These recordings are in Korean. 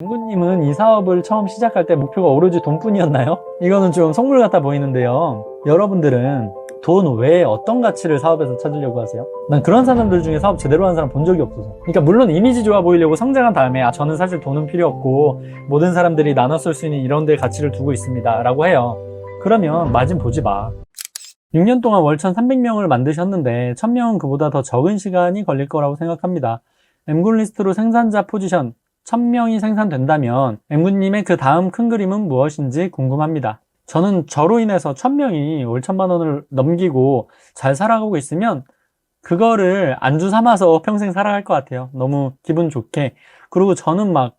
김구님은 이 사업을 처음 시작할 때 목표가 오로지 돈뿐이었나요? 이거는 좀 속물 같아 보이는데요. 여러분들은 돈 외에 어떤 가치를 사업에서 찾으려고 하세요? 난 그런 사람들 중에 사업 제대로 하는 사람 본 적이 없어서. 그러니까 물론 이미지 좋아 보이려고 성장한 다음에 아 저는 사실 돈은 필요 없고 모든 사람들이 나눠 쓸 수 있는 이런 데 가치를 두고 있습니다. 라고 해요. 그러면 마진 보지 마. 6년 동안 월천 300명을 만드셨는데 1000명은 그보다 더 적은 시간이 걸릴 거라고 생각합니다. 엠굴리스트로 생산자 포지션 1000명이 생산된다면 엠군님의 그 다음 큰 그림은 무엇인지 궁금합니다. 저는 저로 인해서 1000명이 월 1000만 원을 넘기고 잘 살아가고 있으면 그거를 안주 삼아서 평생 살아갈 것 같아요. 너무 기분 좋게. 그리고 저는 막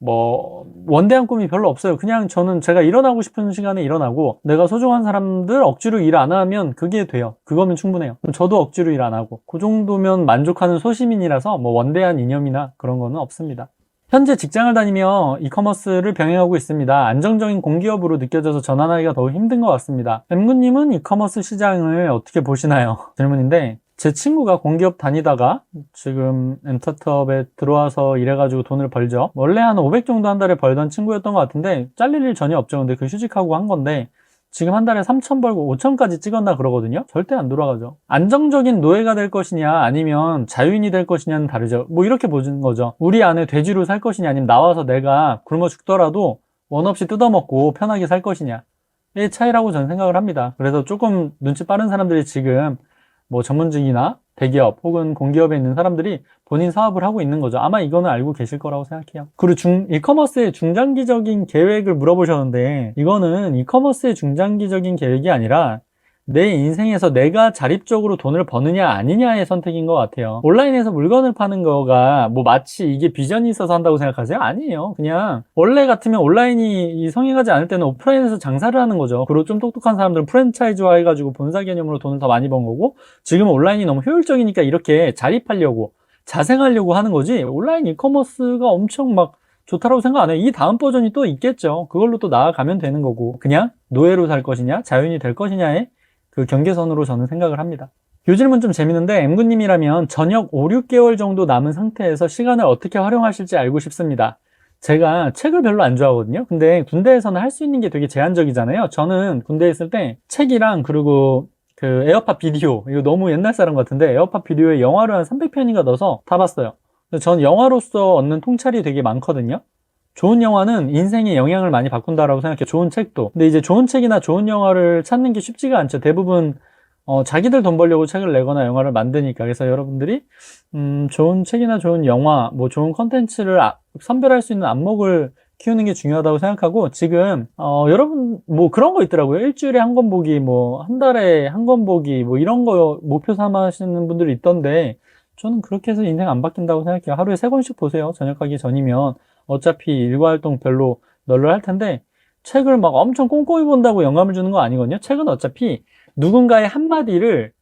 뭐 원대한 꿈이 별로 없어요. 그냥 저는 제가 일어나고 싶은 시간에 일어나고 내가 소중한 사람들 억지로 일 안 하면 그게 돼요. 그거면 충분해요. 저도 억지로 일 안 하고 그 정도면 만족하는 소시민이라서 뭐 원대한 이념이나 그런 거는 없습니다. 현재 직장을 다니며 이커머스를 병행하고 있습니다. 안정적인 공기업으로 느껴져서 전환하기가 더욱 힘든 것 같습니다. 엠구님은 이커머스 시장을 어떻게 보시나요? 질문인데 제 친구가 공기업 다니다가 지금 엔터트업에 들어와서 일해가지고 돈을 벌죠. 원래 한 500 정도 한 달에 벌던 친구였던 것 같은데 잘릴 일 전혀 없죠. 근데 그 휴직하고 한 건데 지금 한 달에 3천 벌고 5천까지 찍었나 그러거든요. 절대 안 돌아가죠. 안정적인 노예가 될 것이냐 아니면 자유인이 될 것이냐는 다르죠. 뭐 이렇게 보는 거죠. 우리 안에 돼지로 살 것이냐 아니면 나와서 내가 굶어 죽더라도 원 없이 뜯어먹고 편하게 살 것이냐의 차이라고 저는 생각을 합니다. 그래서 조금 눈치 빠른 사람들이 지금 뭐 전문직이나 대기업 혹은 공기업에 있는 사람들이 본인 사업을 하고 있는 거죠. 아마 이거는 알고 계실 거라고 생각해요. 그리고 중, 이커머스의 중장기적인 계획을 물어보셨는데 이거는 이커머스의 중장기적인 계획이 아니라 내 인생에서 내가 자립적으로 돈을 버느냐 아니냐의 선택인 것 같아요. 온라인에서 물건을 파는 거가 뭐 마치 이게 비전이 있어서 한다고 생각하세요? 아니에요. 그냥 원래 같으면 온라인이 이 성행하지 않을 때는 오프라인에서 장사를 하는 거죠. 그리고 좀 똑똑한 사람들은 프랜차이즈화 해가지고 본사 개념으로 돈을 더 많이 번 거고 지금 온라인이 너무 효율적이니까 이렇게 자립하려고 자생하려고 하는 거지 온라인 이커머스가 엄청 막 좋다라고 생각 안 해요. 이 다음 버전이 또 있겠죠. 그걸로 또 나아가면 되는 거고 그냥 노예로 살 것이냐 자유인이 될 것이냐의 그 경계선으로 저는 생각을 합니다. 요 질문 좀 재밌는데 M군님이라면 저녁 5, 6개월 정도 남은 상태에서 시간을 어떻게 활용하실지 알고 싶습니다. 제가 책을 별로 안 좋아하거든요. 근데 군대에서는 할 수 있는 게 되게 제한적이잖아요. 저는 군대에 있을 때 책이랑 그리고 그 에어팟 비디오 이거 너무 옛날 사람 같은데 에어팟 비디오에 영화를 한 300편인가 넣어서 다 봤어요. 전 영화로서 얻는 통찰이 되게 많거든요. 좋은 영화는 인생에 영향을 많이 바꾼다라고 생각해요. 좋은 책도. 근데 이제 좋은 책이나 좋은 영화를 찾는 게 쉽지가 않죠. 대부분 어, 자기들 돈 벌려고 책을 내거나 영화를 만드니까. 그래서 여러분들이 음, 좋은 책이나 좋은 영화, 뭐 좋은 컨텐츠를 아- 선별할 수 있는 안목을 키우는 게 중요하다고 생각하고 지금 어, 여러분 뭐 그런 거 있더라고요. 일주일에 한 권 보기, 뭐 한 달에 한 권 보기, 뭐 이런 거 목표 삼으시는 분들이 있던데 저는 그렇게 해서 인생 안 바뀐다고 생각해요. 하루에 세 권씩 보세요. 저녁 가기 전이면 어차피 일과 활동 별로 널널할 텐데 책을 막 엄청 꼼꼼히 본다고 영감을 주는 거 아니거든요. 책은 어차피 누군가의 한마디를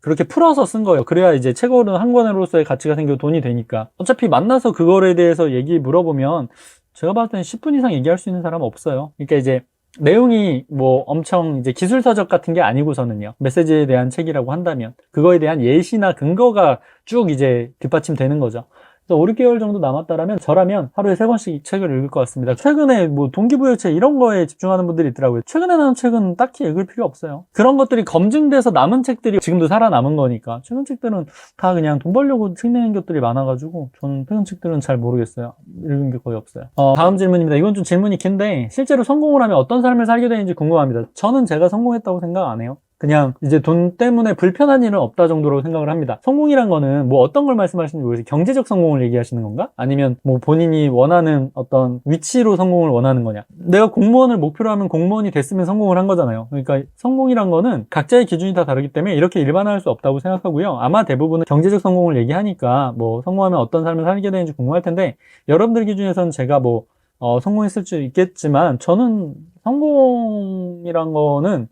그렇게 풀어서 쓴 거예요. 그래야 이제 책으로는 한 권으로서의 가치가 생기고 돈이 되니까. 어차피 만나서 그거에 대해서 얘기 물어보면 제가 봤을 때는 10분 이상 얘기할 수 있는 사람은 없어요. 그러니까 이제 내용이 뭐 엄청 이제 기술서적 같은 게 아니고서는요. 메시지에 대한 책이라고 한다면 그거에 대한 예시나 근거가 쭉 이제 뒷받침되는 거죠. 그래서 5, 6개월 정도 남았다라면 저라면 하루에 세 권씩 이 책을 읽을 것 같습니다. 최근에 뭐 동기부여 책 이런 거에 집중하는 분들이 있더라고요. 최근에 나온 책은 딱히 읽을 필요 없어요. 그런 것들이 검증돼서 남은 책들이 지금도 살아남은 거니까 최근 책들은 다 그냥 돈 벌려고 책 내는 것들이 많아가지고 저는 최근 책들은 잘 모르겠어요. 읽은 게 거의 없어요. 어, 다음 질문입니다. 이건 좀 질문이 긴데 실제로 성공을 하면 어떤 삶을 살게 되는지 궁금합니다. 저는 제가 성공했다고 생각 안 해요. 그냥 이제 돈 때문에 불편한 일은 없다 정도로 생각을 합니다. 성공이란 거는 뭐 어떤 걸 말씀하시는지 모르겠어요. 경제적 성공을 얘기하시는 건가? 아니면 뭐 본인이 원하는 어떤 위치로 성공을 원하는 거냐? 내가 공무원을 목표로 하면 공무원이 됐으면 성공을 한 거잖아요. 그러니까 성공이란 거는 각자의 기준이 다 다르기 때문에 이렇게 일반화할 수 없다고 생각하고요. 아마 대부분은 경제적 성공을 얘기하니까 뭐 성공하면 어떤 삶을 살게 되는지 궁금할 텐데 여러분들 기준에서는 제가 뭐 어, 성공했을 수 있겠지만 저는 성공이란 거는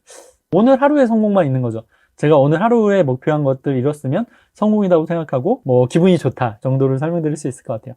오늘 하루의 성공만 있는 거죠. 제가 오늘 하루에 목표한 것들 이뤘으면 성공이라고 생각하고 뭐 기분이 좋다 정도를 설명드릴 수 있을 것 같아요.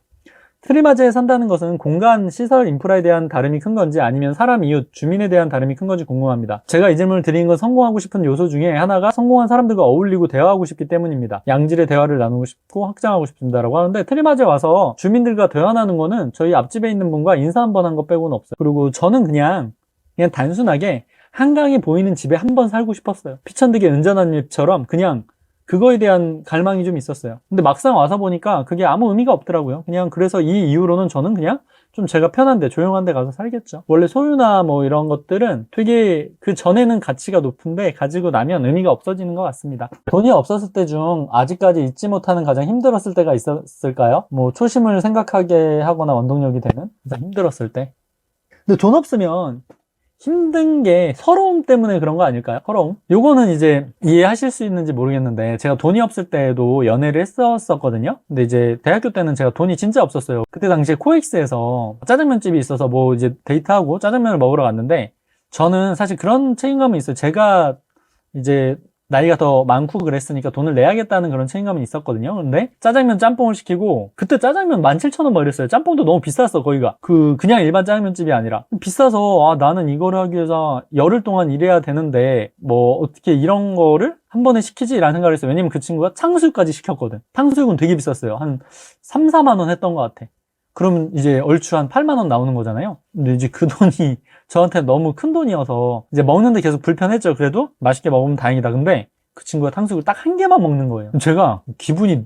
트리마즈에 산다는 것은 공간, 시설, 인프라에 대한 다름이 큰 건지 아니면 사람, 이웃, 주민에 대한 다름이 큰 건지 궁금합니다. 제가 이 질문을 드린 건 성공하고 싶은 요소 중에 하나가 성공한 사람들과 어울리고 대화하고 싶기 때문입니다. 양질의 대화를 나누고 싶고 확장하고 싶습니다라고 하는데 트리마즈에 와서 주민들과 대화 나누는 거는 저희 앞집에 있는 분과 인사 한 번한것 빼고는 없어요. 그리고 저는 그냥 그냥 단순하게 한강이 보이는 집에 한 번 살고 싶었어요. 피천득의 은전한 집처럼 그냥 그거에 대한 갈망이 좀 있었어요. 근데 막상 와서 보니까 그게 아무 의미가 없더라고요. 그냥 그래서 이 이후로는 저는 그냥 좀 제가 편한데 조용한 데 가서 살겠죠. 원래 소유나 뭐 이런 것들은 되게 그 전에는 가치가 높은데 가지고 나면 의미가 없어지는 것 같습니다. 돈이 없었을 때 중 아직까지 잊지 못하는 가장 힘들었을 때가 있었을까요? 뭐 초심을 생각하게 하거나 원동력이 되는 가장 힘들었을 때. 근데 돈 없으면 힘든 게 서러움 때문에 그런 거 아닐까요? 서러움? 요거는 이제 이해하실 수 있는지 모르겠는데 제가 돈이 없을 때도 연애를 했었었거든요. 근데 이제 대학교 때는 제가 돈이 진짜 없었어요. 그때 당시에 코엑스에서 짜장면 집이 있어서 뭐 이제 데이트하고 짜장면을 먹으러 갔는데 저는 사실 그런 책임감이 있어요. 제가 이제 나이가 더 많고 그랬으니까 돈을 내야겠다는 그런 책임감이 있었거든요. 근데 짜장면 짬뽕을 시키고 그때 짜장면 17,000원 뭐 이랬어요. 짬뽕도 너무 비쌌어 거기가. 그 그냥 일반 짜장면집이 아니라 비싸서 아 나는 이거를 하기 위해서 열흘 동안 일해야 되는데 뭐 어떻게 이런 거를 한 번에 시키지 라는 생각을 했어요. 왜냐면 그 친구가 탕수육까지 시켰거든. 탕수육은 되게 비쌌어요. 한 3, 4만 원 했던 것 같아. 그럼 이제 얼추 한 8만 원 나오는 거잖아요. 근데 이제 그 돈이 저한테 너무 큰 돈이어서 이제 먹는데 계속 불편했죠. 그래도 맛있게 먹으면 다행이다. 근데 그 친구가 탕수육을 딱 한 개만 먹는 거예요. 제가 기분이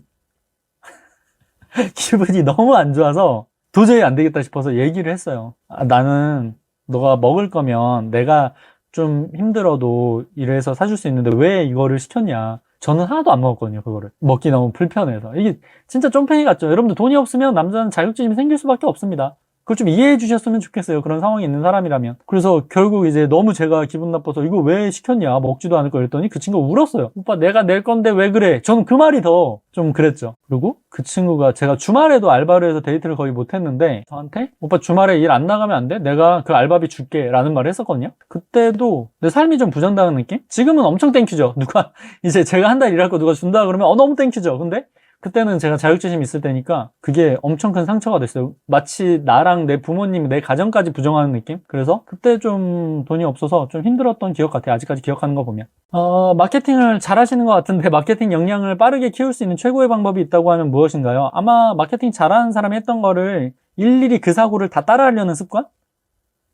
기분이 너무 안 좋아서 도저히 안 되겠다 싶어서 얘기를 했어요. 아, 나는 너가 먹을 거면 내가 좀 힘들어도 이래서 사줄 수 있는데 왜 이거를 시켰냐. 저는 하나도 안 먹었거든요, 그거를. 먹기 너무 불편해서. 이게 진짜 쫌팽이 같죠? 여러분들 돈이 없으면 남자는 자격지심이 생길 수밖에 없습니다. 그걸 좀 이해해 주셨으면 좋겠어요. 그런 상황이 있는 사람이라면. 그래서 결국 이제 너무 제가 기분 나빠서 이거 왜 시켰냐? 먹지도 않을 거 그랬더니 그 친구가 울었어요. 오빠 내가 낼 건데 왜 그래? 저는 그 말이 더 좀 그랬죠. 그리고 그 친구가 제가 주말에도 알바를 해서 데이트를 거의 못 했는데 저한테 오빠 주말에 일 안 나가면 안 돼? 내가 그 알바비 줄게 라는 말을 했었거든요. 그때도 내 삶이 좀 부정당한 느낌? 지금은 엄청 땡큐죠. 누가 이제 제가 한 달 일할 거 누가 준다 그러면 어 너무 땡큐죠. 근데 그때는 제가 자격지심이 있을 때니까 그게 엄청 큰 상처가 됐어요. 마치 나랑 내 부모님, 내 가정까지 부정하는 느낌? 그래서 그때 좀 돈이 없어서 좀 힘들었던 기억 같아요. 아직까지 기억하는 거 보면. 어, 마케팅을 잘 하시는 것 같은데 마케팅 역량을 빠르게 키울 수 있는 최고의 방법이 있다고 하면 무엇인가요? 아마 마케팅 잘하는 사람이 했던 거를 일일이 그 사고를 다 따라하려는 습관?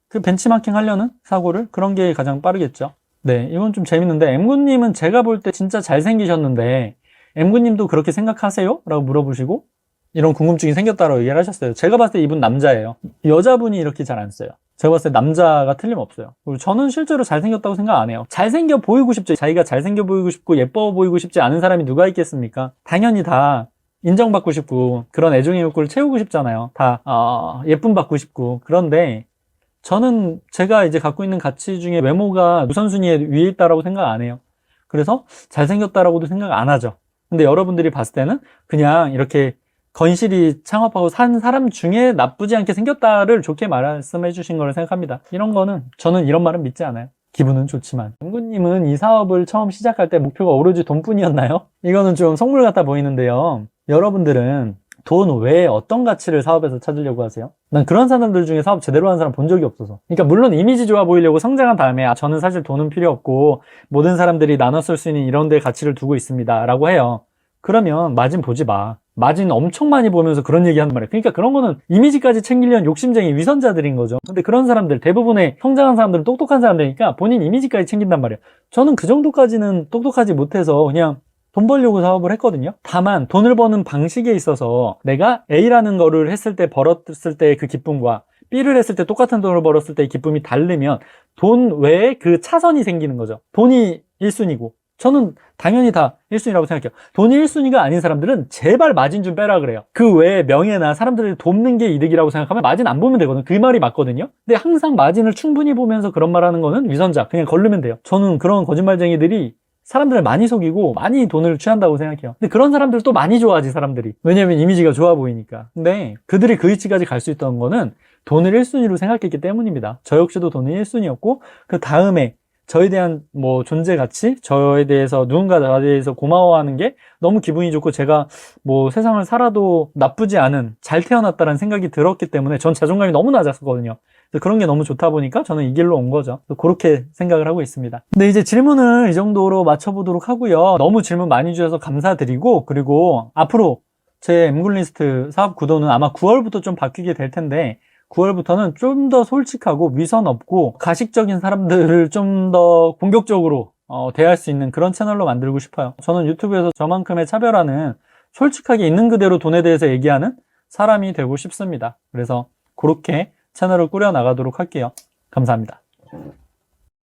그 벤치마킹 하려는 사고를? 그런 게 가장 빠르겠죠. 네, 이건 좀 재밌는데, M군님은 제가 볼 때 진짜 잘생기셨는데, M군님도 그렇게 생각하세요? 라고 물어보시고 이런 궁금증이 생겼다고 얘기를 하셨어요. 제가 봤을 때 이분 남자예요. 여자분이 이렇게 잘 안 써요. 제가 봤을 때 남자가 틀림없어요. 그리고 저는 실제로 잘생겼다고 생각 안 해요. 잘생겨 보이고 싶죠. 자기가 잘생겨 보이고 싶고 예뻐 보이고 싶지 않은 사람이 누가 있겠습니까? 당연히 다 인정받고 싶고 그런 애정의 욕구를 채우고 싶잖아요. 다 어, 예쁨 받고 싶고 그런데 저는 제가 이제 갖고 있는 가치 중에 외모가 우선순위에 위에 있다라고 생각 안 해요. 그래서 잘생겼다라고도 생각 안 하죠. 근데 여러분들이 봤을 때는 그냥 이렇게 건실히 창업하고 산 사람 중에 나쁘지 않게 생겼다를 좋게 말씀해 주신 거를 생각합니다. 이런 거는 저는 이런 말은 믿지 않아요. 기분은 좋지만. 영구님은 이 사업을 처음 시작할 때 목표가 오로지 돈뿐이었나요? 이거는 좀 속물 같아 보이는데요. 여러분들은 돈 외에 어떤 가치를 사업에서 찾으려고 하세요? 난 그런 사람들 중에 사업 제대로 하는 사람 본 적이 없어서. 그러니까 물론 이미지 좋아 보이려고 성장한 다음에 아, 저는 사실 돈은 필요 없고 모든 사람들이 나눠 쓸 수 있는 이런 데 가치를 두고 있습니다. 라고 해요. 그러면 마진 보지 마. 마진 엄청 많이 보면서 그런 얘기 하는 말이에요. 그러니까 그런 거는 이미지까지 챙기려는 욕심쟁이 위선자들인 거죠. 근데 그런 사람들, 대부분의 성장한 사람들은 똑똑한 사람들이니까 본인 이미지까지 챙긴단 말이에요. 저는 그 정도까지는 똑똑하지 못해서 그냥 돈 벌려고 사업을 했거든요. 다만 돈을 버는 방식에 있어서 내가 A라는 거를 했을 때 벌었을 때의 그 기쁨과 B를 했을 때 똑같은 돈을 벌었을 때의 기쁨이 다르면 돈 외에 그 차선이 생기는 거죠. 돈이 1순위고 저는 당연히 다 1순위라고 생각해요. 돈이 1순위가 아닌 사람들은 제발 마진 좀 빼라 그래요. 그 외에 명예나 사람들을 돕는 게 이득이라고 생각하면 마진 안 보면 되거든요. 그 말이 맞거든요. 근데 항상 마진을 충분히 보면서 그런 말 하는 거는 위선자. 그냥 걸르면 돼요. 저는 그런 거짓말쟁이들이 사람들을 많이 속이고 많이 돈을 취한다고 생각해요. 근데 그런 사람들 또 많이 좋아하지 사람들이. 왜냐면 이미지가 좋아 보이니까. 근데 그들이 그 위치까지 갈 수 있던 거는 돈을 1순위로 생각했기 때문입니다. 저 역시도 돈이 1순위였고 그 다음에 저에 대한 뭐 존재 가치, 저에 대해서 누군가 나에 대해서 고마워하는 게 너무 기분이 좋고 제가 뭐 세상을 살아도 나쁘지 않은 잘 태어났다는 생각이 들었기 때문에 전 자존감이 너무 낮았었거든요. 그런 게 너무 좋다 보니까 저는 이 길로 온 거죠. 그렇게 생각을 하고 있습니다. 근데 이제 질문을 이 정도로 맞춰보도록 하고요. 너무 질문 많이 주셔서 감사드리고 그리고 앞으로 제 엠글리스트 사업 구도는 아마 9월부터 좀 바뀌게 될 텐데 9월부터는 좀 더 솔직하고 위선 없고 가식적인 사람들을 좀 더 공격적으로 어, 대할 수 있는 그런 채널로 만들고 싶어요. 저는 유튜브에서 저만큼의 차별화는 솔직하게 있는 그대로 돈에 대해서 얘기하는 사람이 되고 싶습니다. 그래서 그렇게 채널을 꾸려 나가도록 할게요. 감사합니다.